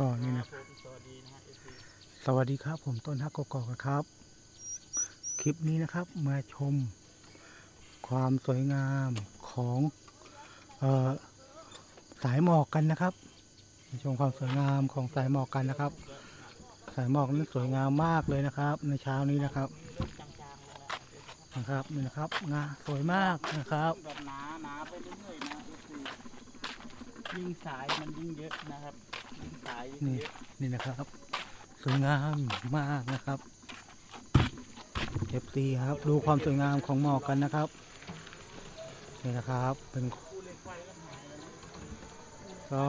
ก็นี่นะผมสวัสดีนะฮะ FC สวัสดีครับ ผมต้นฮักกอกๆครับ คลิปนี้นะครับมาชมความสวยงามของเออสายหมอกกันนะครับมาชมความสวยงามของสายหมอกกันนะครับ สายหมอกนั้นสวยงามมากเลยนะครับ ในเช้านี้นะครับเริ่มจางๆลงแล้วนะครับนี่นะครับงาสวยมากนะครับ ยิ่งสายมันยิ่งเยอะนะครับยิ่งสายยิ่งนี่เยอะนี่นะครับสวยงามมากนะครับเอฟซีครับ ดูความสวยงามของหมอกกันนะครับ นี่นะครับเป็นก็หายแล้วนะก็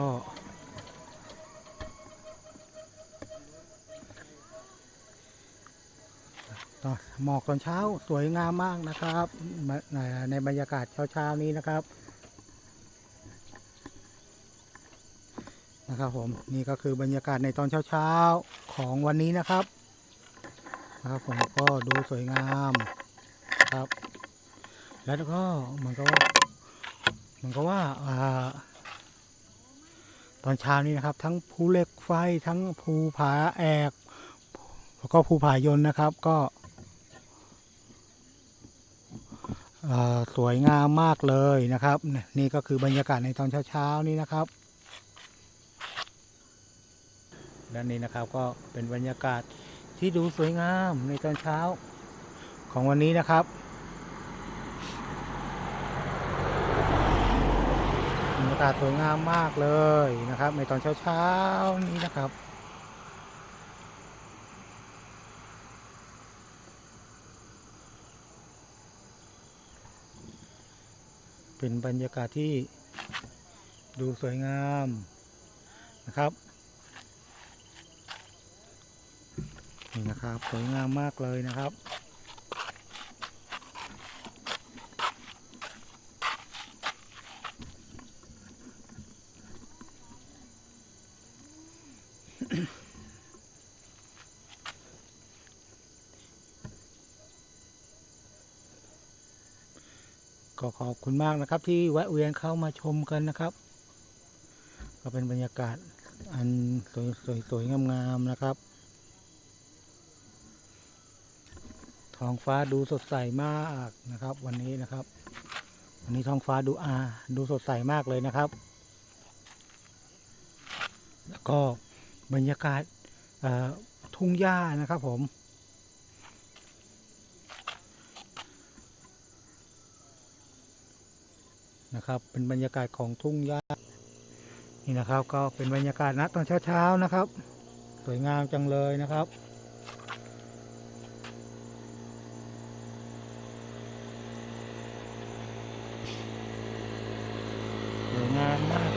ตอนหมอกตอนเช้าสวยงามมากนะครับในในบรรยากาศเช้าๆนี้นะครับ นะครับผมนี่ก็คือบรรยากาศในตอนเช้าๆของวันนี้นะครับนะครับผมก็ดูสวยงามครับ แล้วก็เหมือนกับว่าเหมือนกับว่าอ่าตอนเช้านี้นะครับ ทั้งภูเหล็กไฟทั้งภูผาแอกแล้วก็ภูผายนนะครับ ก็สวยงามมากเลยนะครับ นี่ก็คือบรรยากาศในตอนเช้าๆนี้นะครับ ด้านนี้นะครับก็เป็นบรรยากาศที่ดูสวยงามในตอนเช้าของวันนี้นะครับบรรยากาศสวยงามมากเลยนะครับ ในตอนเช้าๆนี้นะครับเป็นบรรยากาศที่ดูสวยงามนะครับ นี่นะครับสวยงามมากเลยนะครับ ก็ขอบคุณมากนะครับที่แวะเวียนเข้ามาชมกันนะครับ ก็เป็นบรรยากาศอันสวยสวยสวยงามๆนะครับ ท้องฟ้าดูสดใสมากนะครับ วันนี้นะครับ วันนี้ท้องฟ้าดูอาดูสดใสมากเลยนะครับ แล้วก็บรรยากาศทุ่งหญ้านะครับผมนะครับ เป็นบรรยากาศของทุ่งหญ้านี่นะครับ ก็เป็นบรรยากาศนะตอนเช้าๆนะครับ สวยงามจังเลยนะครับ สวยงามมาก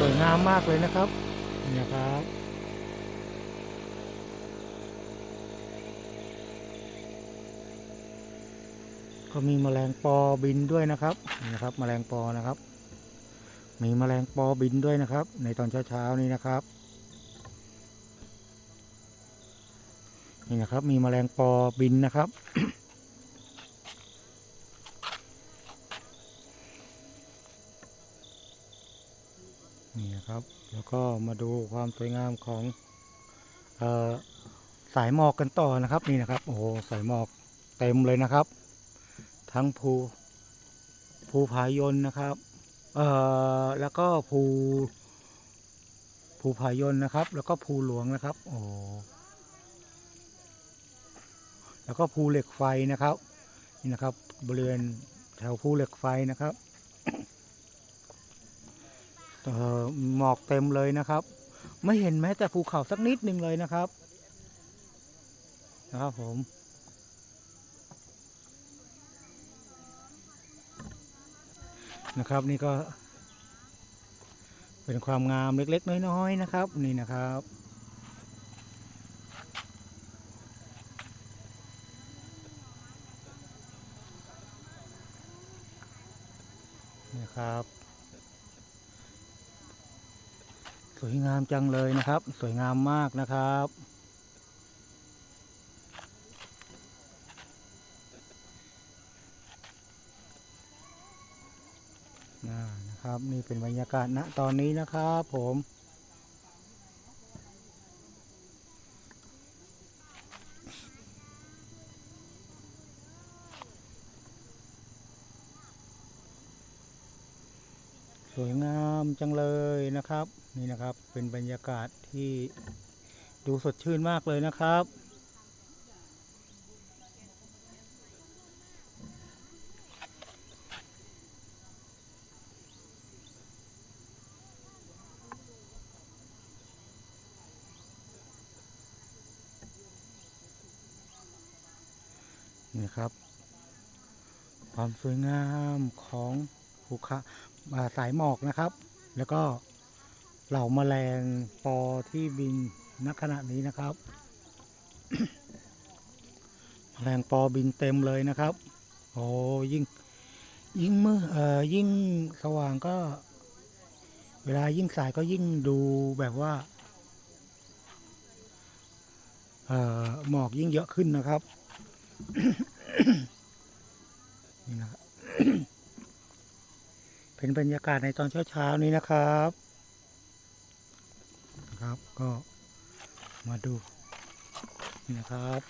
ส วยงามมากเลยนะครับนี่นะครับก็มีแมลงปอบินด้วยนะครับนี่นะครับ แมลงปอนะครับ มีแมลงปอบินด้วยนะครับ ในตอนเช้าๆนี้นะครับนี่นะครับ มีแมลงปอบินนะครับ นะครับ แล้วก็มาดูความสวยงามของออสายหมอกกันต่อนะครับนี่นะครับโอ้โหสายหมอกเต็มเลยนะครับ ทั้งภูภูผายนนะครับเอ่อแล้วก็ภูภูผายนนะครับ แล้วก็ภูหลวงนะครับโอ้แล้วก็ภูเหล็กไฟนะครับนี่นะครับบริเวณแถวภูเหล็กไฟนะครับ หมอกเต็มเลยนะครับ ไม่เห็นแม้แต่ภูเขาสักนิดหนึ่งเลยนะครับ นะครับผมนะครับนี่ก็ เป็นความงามเล็กๆ น้อยๆนะครับ นี่นะครับนี่ครับ ส วยงามจังเลยนะครับ สวยงามมากนะครับนนะครับนี่เป็นบรรยากาศณตอนนี้นะครับผมสวยงาม จังเลยนะครับ นี่นะครับเป็นบรรยากาศที่ดูสดชื่นมากเลยนะครับ นี่ครับ ความสวยงามของภูเขาสายหมอกนะครับ แล้วก็เหล่าแมลงปอที่บินณขณะนี้นะครับแมลงปอบินเต็มเลยนะครับ โอ้ยิ่งยิ่งมือเอ่อยิ่งสว่างก็ เวลายิ่งสายก็ยิ่งดูแบบว่าเอ่อหมอกยิ่งเยอะขึ้นนะครับนี่นะครับ เป็นบรรยากาศในตอนเช้าๆนี้นะครับนะครับก็มาดูนี่นะครับ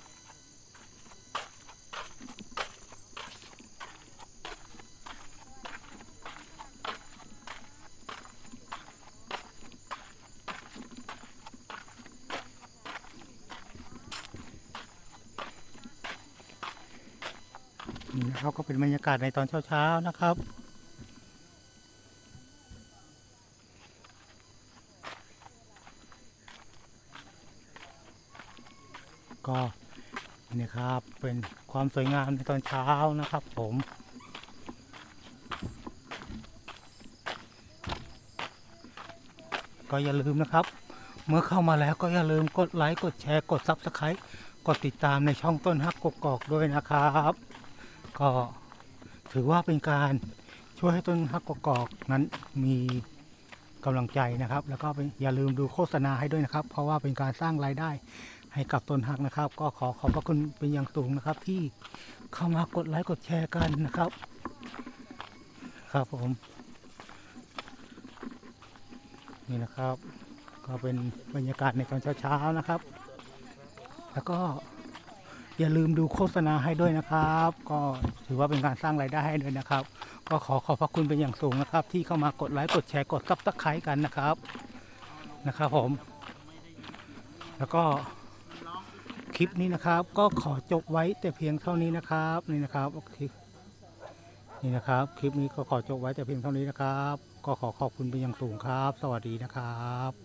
นี่นะครับก็เป็นบรรยากาศในตอนเช้าๆนะครับ ก็นี่ครับเป็นความสวยงามในตอนเช้านะครับ ผมก็อย่าลืมนะครับ เมื่อเข้ามาแล้วก็อย่าลืมกดไลค์กดแชร์กด Subscribe กดติดตามในช่องต้นฮักกกอกด้วยนะครับ ก็ถือว่าเป็นการช่วยให้ต้นฮักกกอกนั้นมีกำลังใจนะครับ แล้วก็อย่าลืมดูโฆษณาให้ด้วยนะครับ เพราะว่าเป็นการสร้างรายได้ ให้กับต้นฮักนะครับ ก็ขอขอบพระคุณเป็นอย่างสูงนะครับ ที่เข้ามากดไลค์กดแชร์กันนะครับ ครับผม นี่นะครับ ก็เป็นบรรยากาศในตอนเช้าๆนะครับ แล้วก็อย่าลืมดูโฆษณาให้ด้วยนะครับ ก็ถือว่าเป็นการสร้างรายได้ให้ด้วยนะครับ ก็ขอขอบพระคุณเป็นอย่างสูงนะครับ ที่เข้ามากดไลค์กดแชร์กดซับสไครต์กันนะครับนะครับผม แล้วก็ คลิปนี้นะครับ ก็ขอจบไว้แต่เพียงเท่านี้นะครับนี่นะครับโอเคนี่นะครับ คลิปนี้ก็ขอจบไว้แต่เพียงเท่านี้นะครับ ก็ขอขอบคุณเป็นอย่างสูงครับ สวัสดีนะครับ